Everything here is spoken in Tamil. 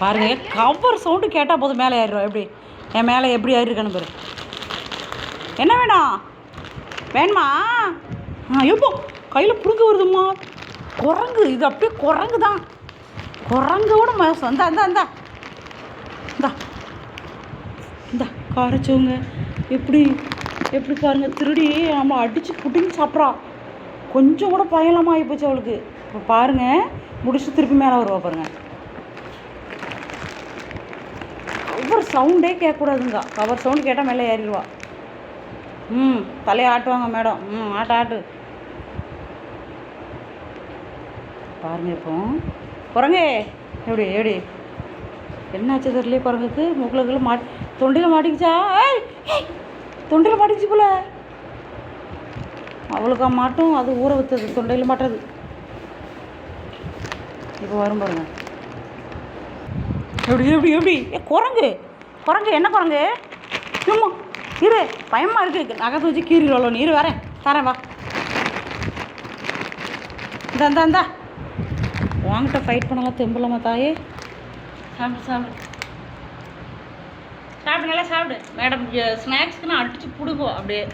பாருங்க கவர் சவுண்டு கேட்டால் போதும் மேலே ஏறிடும் எப்படி? என் மேலே எப்படி ஏறிருக்கானு பாரு. என்ன வேணும் வேணுமா? ஆ எப்போ? கையில் புடுங்க வருதும்மா. குரங்கு இது அப்படியே குரங்கு தான். குரங்கோட மோசம் இந்தா இந்தா இந்தா. இந்தா. இந்தா காரைச்சவங்க. எப்படி எப்படி பாருங்க திருடி நம்ம அடித்து புட்டிங்கி சாப்பிட்றா. கொஞ்சம் கூட பயலாமல் ஆகி போச்சு அவளுக்கு. இப்போ பாருங்கள் முடிச்சு திருப்பி மேலே வருவா பாருங்கள் கவர் சவுண்டே கேட்கக்கூடாதுங்க. கவர் சவுண்ட் கேட்டால் மேலே ஏறிடுவா. ம் தலையை ஆட்டுவாங்க மேடம். ம் ஆட்ட ஆட்டு. பாருங்க இப்போ. குரங்கே எப்படி எப்படி? என்னாச்சு தெரியல குரங்குக்கு? முக்குலக்குள்ள மாட்டி தொண்டில் மாட்டிக்கிச்சா? ஏய் ஏய், மாட்டிக்கிச்சு போல. அவளுக்கா மாட்டும் அது ஊற வைத்தது தொண்டையில் மாட்டுறது. இப்போ வரும் பாருங்க. எப்படி எப்படி எப்படி? ஏ குரங்கு. குரங்கு என்ன குரங்கு? சும்மா இரு. பயமாக இருக்குது நகை வச்சு கீறிடுவாளோ நீ இரு வரேன். தரேன் வா. இந்தா இந்தா இந்தா. வாங்கிட்ட ஃபைட் பண்ணலாம் தெம்பலம்மா தாயே? சாப்பிடு சாப்பிடு. சாப்பிடு நல்லா சாப்பிடு. மேடம் ஸ்நாக்ஸ்க்கு நான் அடிச்சு அப்படியே.